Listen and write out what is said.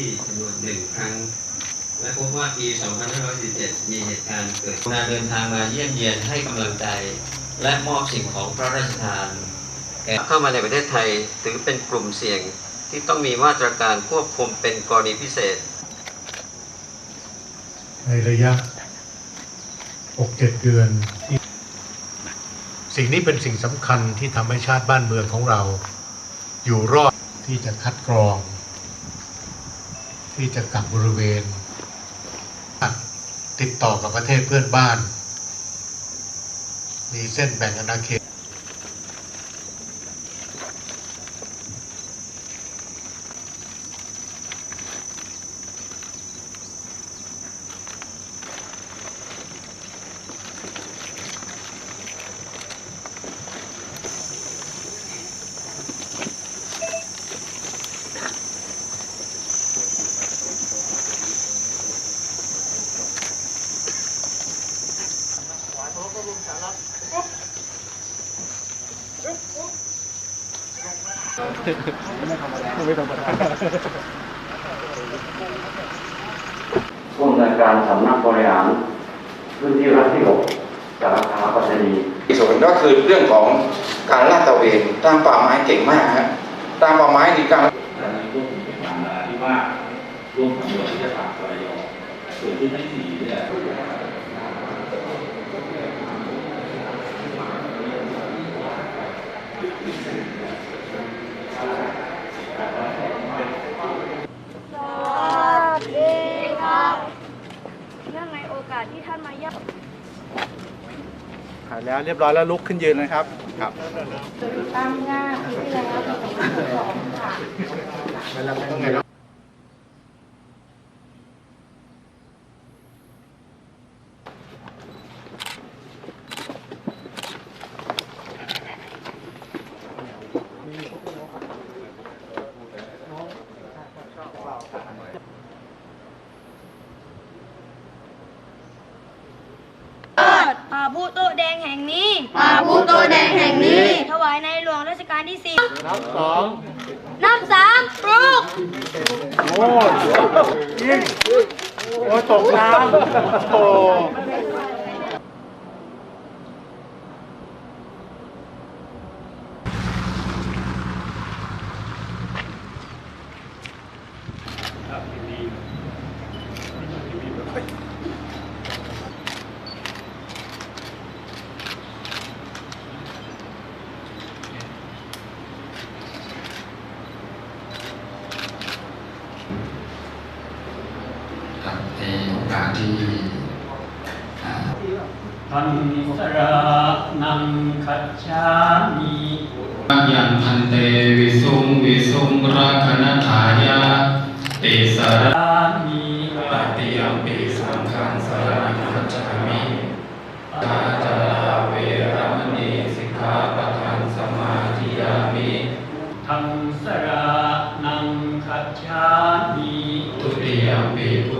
ที่จำนวนหนึ่งครั้ง และพบว่าปี 2547มีเหตุการณ์เกิดการเดินทางมาเยี่ยมเยียนให้กำลังใจ และมอบสิ่งของพระราชทานแก่เข้ามาในประเทศไทยถือเป็นกลุ่มเสี่ยงที่ต้องมีมาตรการควบคุมเป็นกรณีพิเศษ ในระยะ 6-7 เดือนที่สิ่งนี้เป็นสิ่งสำคัญที่ทำให้ชาติบ้านเมืองของเรา อยู่รอดที่จะคัดกรอง ที่จะกักบริเวณ ติดต่อกับประเทศเพื่อนบ้าน มีเส้นแบ่งอาณาเขต ผู้อำนวยการสำนักบริหารพื้นที่รัฐที่6สารคามปัตตานีอีกส่วนก็คือเรื่องของการลาดตระเวนตามป่าไม้เก่งมากฮะตามป่าไม้นี่การสถานีควบคุมเป็นการนาที่ว่าร่วมสำรวจที่จะปากระยองส่วนที่ทั้งสี่เนี่ย สวัสดีครับเนื่องในโอกาสที่ท่านมาเยี่ยมถ่ายแล้วเรียบร้อยแล้วลุกขึ้นยืนนะครับ ครับตั้งงานปีที่แล้วปี2022ค่ะ ป่าผู้โตะแดงแห่งนี้ป่าผู้โตะแดงแห่งนี้ ถวายในหลวงรัชกาลที่สี่นับสองนับสามปลูกโอ้ยยิงโอ้ยตกน้ำโอ้ กาสที่อ่าทันสระนังคัจฉามิยังพันเตวิสุงวิสุงรักนถายาติสระอามิปฏิยมปิสังฆังสรณังคัจฉามิตาจาราเวรมณีสิกขาปะทังสมาธิยามิทังสระนังคัจฉามิทุติยมปิพุทธ